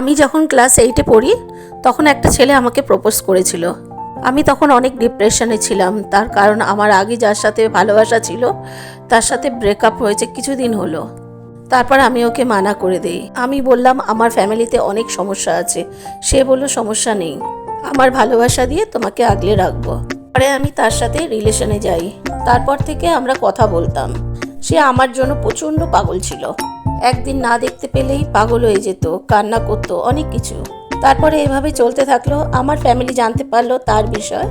আমি যখন ক্লাস এইটে পড়ি, তখন একটা ছেলে আমাকে প্রপোজ করেছিল। আমি তখন অনেক ডিপ্রেশনে ছিলাম। তার কারণ আমার আগে যার সাথে ভালোবাসা ছিল, তার সাথে ব্রেকআপ হয়েছে কিছুদিন হলো। তারপর আমি ওকে মানা করে দেই। আমি বললাম, আমার ফ্যামিলিতে অনেক সমস্যা আছে। সে বলল, সমস্যা নেই। আমার ভালোবাসা দিয়ে তোমাকে আগলে রাখব। পরে আমি তার সাথে রিলেশনে যাই। তারপর থেকে আমরা কথা বলতাম। সে আমার জন্য প্রচণ্ড পাগল ছিল। একদিন না দেখতে পেলেই পাগল হয়ে যেত, কান্না করতো, অনেক কিছু। তারপরে এভাবে চলতে থাকল, আমার ফ্যামিলি জানতে পারল তার বিষয়।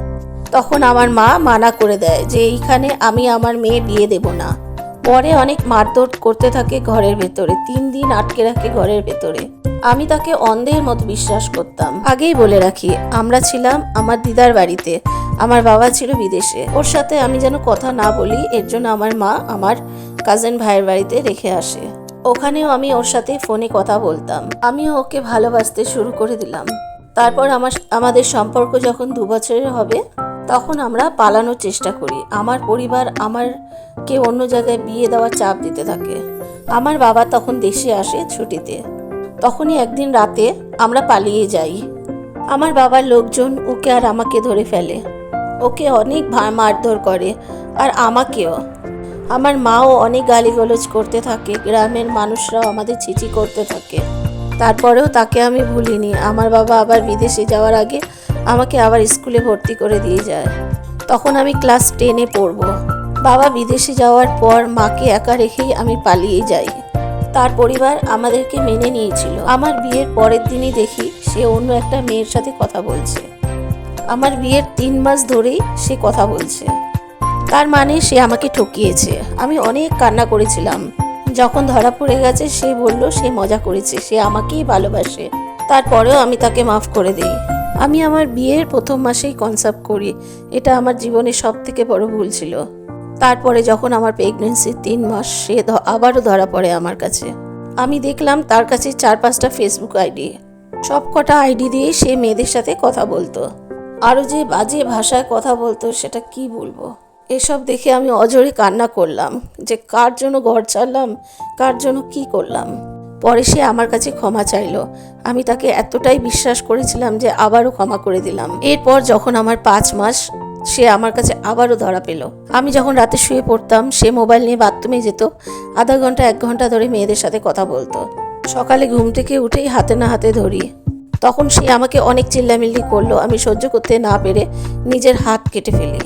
তখন আমার মা মানা করে দেয় যে এইখানে আমি আমার মেয়ে বিয়ে দেব না। পরে অনেক মারধর করতে থাকে ঘরের ভেতরে, তিন দিন আটকে রাখে ঘরের ভেতরে। আমি তাকে অন্ধের মতো বিশ্বাস করতাম। আগেই বলে রাখি, আমরা ছিলাম আমার দিদার বাড়িতে, আমার বাবা ছিল বিদেশে। ওর সাথে আমি যেন কথা না বলি, এর জন্য আমার মা আমার কাজেন ভাইয়ের বাড়িতে রেখে আসে। ওখানেও আমি ওর সাথে ফোনে কথা বলতাম। আমিও ওকে ভালোবাসতে শুরু করে দিলাম। তারপর আমার আমাদের সম্পর্ক যখন দু বছরের হবে, তখন আমরা পালানোর চেষ্টা করি। আমার পরিবার আমারকে অন্য জায়গায় বিয়ে দেওয়ার চাপ দিতে থাকে। আমার বাবা তখন দেশে আসে ছুটিতে। তখনই একদিন রাতে আমরা পালিয়ে যাই। আমার বাবার লোকজন ওকে আর আমাকে ধরে ফেলে। ওকে অনেক মারধর করে, আর আমাকেও। আমার মাও অনেক গালিগালাজ করতে থাকে, গ্রামের মানুষরাও আমাদের চিচি করতে থাকে। তারপরেও তাকে আমি ভুলিনি। আমার বাবা আবার বিদেশে যাওয়ার আগে আমাকে আবার স্কুলে ভর্তি করে দিয়ে যায়। তখন আমি ক্লাস টেনে পড়ব। বাবা বিদেশে যাওয়ার পর মাকে একা রেখেই আমি পালিয়ে যাই। তার পরিবার আমাদেরকে মেনে নিয়েছিল। আমার বিয়ের পরের দিনই দেখি সে অন্য একটা মেয়ের সাথে কথা বলছে। আমার বিয়ের তিন মাস ধরেই সে কথা বলছে। তার মানে সে আমাকে ঠকিয়েছে। আমি অনেক কান্না করেছিলাম। যখন ধরা পড়ে গেছে, সে বলল, সে মজা করেছে, সে আমাকেই ভালোবাসে। তারপরেও আমি তাকে মাফ করে দিই। আমি আমার বিয়ের প্রথম মাসেই কনসেপ্ট করি। এটা আমার জীবনের সব থেকে বড় ভুল ছিল। তারপরে যখন আমার প্রেগনেন্সির তিন মাস, সে আবারও ধরা পড়ে আমার কাছে। আমি দেখলাম তার কাছে চার পাঁচটা ফেসবুক আইডি। সব কটা আইডি দিয়ে সে মেয়েদের সাথে কথা বলতো। আরও যে বাজে ভাষায় কথা বলতো, সেটা কি বলব? এসব দেখে আমি অজরে কান্না করলাম যে কার জন্য ঘর ছাড়লাম, কার জন্য কি করলাম। পরে সে আমার কাছে ক্ষমা চাইলো। আমি তাকে এতটাই বিশ্বাস করেছিলাম যে আবারও ক্ষমা করে দিলাম। এরপর যখন আমার পাঁচ মাস, সে আমার কাছে আবারও ধরা পেল। আমি যখন রাতে শুয়ে পড়তাম, সে মোবাইল নিয়ে বাথরুমে যেত। আধা ঘণ্টা, এক ঘণ্টা ধরে মেয়েদের সাথে কথা বলতো। সকালে ঘুম থেকে উঠেই হাতে না হাতে ধরি। তখন সে আমাকে অনেক চিল্লামিল্লি করল। আমি সহ্য করতে না পেরে নিজের হাত কেটে ফেলি।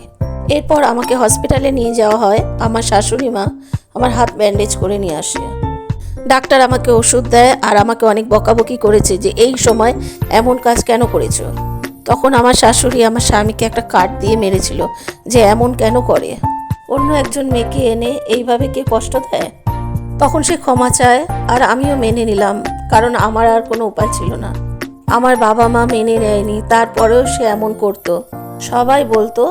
এরপর আমাকে হসপিটালে নিয়ে যাওয়া হয়। আমার শাশুড়ি মা আমার হাত ব্যান্ডেজ করে নিয়ে আসে। ডাক্তার আমাকে ওষুধ দেয় আর আমাকে অনেক বকাবকি করেছে যে, এই সময় এমন কাজ কেন করেছ? তখন আমার শাশুড়ি আমার স্বামীকে একটা কার্ড দিয়ে মেরেছিল যে, এমন কেন করে? অন্য একজন মেয়েকে এনে এইভাবে কে কষ্ট দেয়? তখন সে ক্ষমা চায় আর আমিও মেনে নিলাম, কারণ আমার আর কোনো উপায় ছিল না। আমার বাবা মা মেনে নেয়নি, তারপরেও সে এমন করতো। সবাই বলতো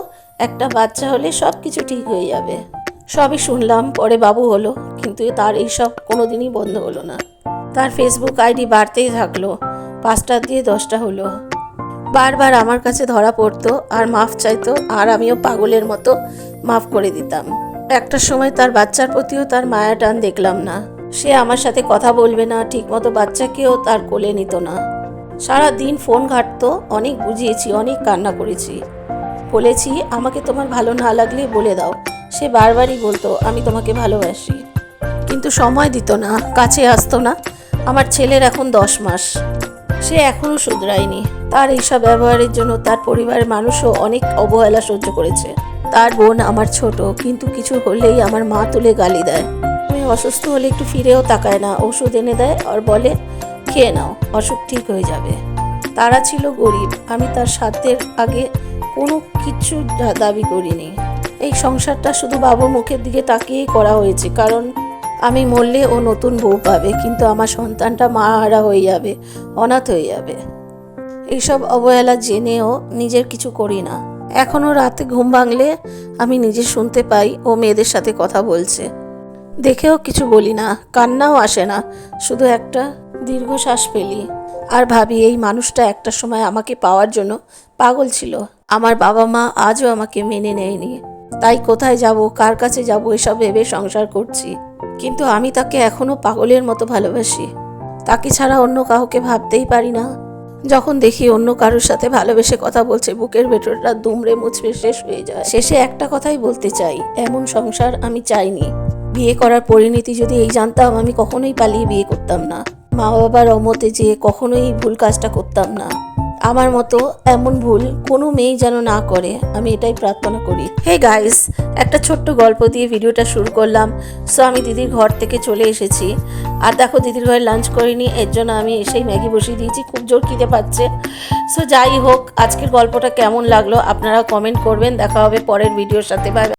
একটা বাচ্চা হলে সব কিছু ঠিক হয়ে যাবে। সবই শুনলাম, পরে বাবু হলো, কিন্তু তার এইসব কোনোদিনই বন্ধ হলো না। তার ফেসবুক আইডি বাড়তেই থাকল পাঁচটা দিয়ে দশটা হলো। বারবার আমার কাছে ধরা পড়তো, আর মাফ চাইতো, আর আমিও পাগলের মতো মাফ করে দিতাম। একটা সময় তার বাচ্চার প্রতিও তার মায়া টান দেখলাম না। সে আমার সাথে কথা বলবে না, ঠিকমতো বাচ্চাকেও তার কোলে নিত না। সারা দিন ফোন ঘাটতো, অনেক বুঝিয়েছি, অনেক কান্না করেছি। বলেছি, আমাকে তোমার ভালো না লাগলে বলে দাও। সে বারবারই বলতো, আমি তোমাকে ভালোবাসি। কিন্তু সময় দিত না, কাছে আসতো না। আমার ছেলের এখন দশ মাস। সে এখনও শুধরায়নি। তার এইসব ব্যবহারের জন্য তার পরিবারের মানুষও অনেক অবহেলা সহ্য করেছে। তার বোন আমার ছোট, কিন্তু কিছু হলেই আমার মা তুলে গালি দেয়। আমি অসুস্থ হলে একটু ফিরেও তাকায় না, ওষুধ এনে দেয় আর বলে, খেয়ে নাও, অসুখ ঠিক হয়ে যাবে। তারা ছিল গরিব। আমি তার সাধ্যের আগে কোনো কিছু দাবি করিনি। এই সংসারটা শুধু বাবুর মুখের দিকে তাকিয়েই করা হয়েছে, কারণ আমি মরলে ও নতুন বউ পাবে, কিন্তু আমার সন্তানটা মা হারা হয়ে যাবে, অনাথ হয়ে যাবে। এইসব অবহেলা জেনেও নিজের কিছু করি না। এখনও রাতে ঘুম ভাঙলে আমি নিজে শুনতে পাই ও মেয়েদের সাথে কথা বলছে। দেখেও কিছু বলি না, কান্নাও আসে না, শুধু একটা দীর্ঘশ্বাস ফেলি। আর ভাবি, এই মানুষটা একটা সময় আমাকে পাওয়ার জন্য পাগল ছিল। আমার বাবা মা আজও আমাকে মেনে নেয়নি। তাই কোথায় যাব, কার কাছে যাব, এসব ভেবে সংসার করছি। কিন্তু আমি তাকে এখনও পাগলের মতো ভালোবাসি। তাকে ছাড়া অন্য কাউকে ভাবতেই পারি না। যখন দেখি অন্য কারোর সাথে ভালোবেসে কথা বলছে, বুকের ভেতরটা দুমড়ে মুচড়ে শেষ হয়ে যায়। শেষে একটা কথাই বলতে চাই, এমন সংসার আমি চাইনি। বিয়ে করার পরিণতি যদি এই জানতাম, আমি কখনোই পালিয়ে বিয়ে করতাম না। মা বাবার অমতে যে কখনোই ভুল কাজটা করতাম না। আমার মতো এমন ভুল কোনো মেয়েই যেন না করে, আমি এটাই প্রার্থনা করি। হে গাইস একটা ছোট্ট গল্প দিয়ে ভিডিওটা শুরু করলাম। সো আমি দিদির ঘর থেকে চলে এসেছি। আর দেখো, দিদির ঘরে লাঞ্চ করিনি, এর জন্য আমি এসেই ম্যাগি বসিয়ে দিয়েছি, খুব জোর খিদে পাচ্ছে। সো যাই হোক, আজকের গল্পটা কেমন লাগল আপনারা কমেন্ট করবেন। দেখা হবে পরের ভিডিওর সাথে। বাই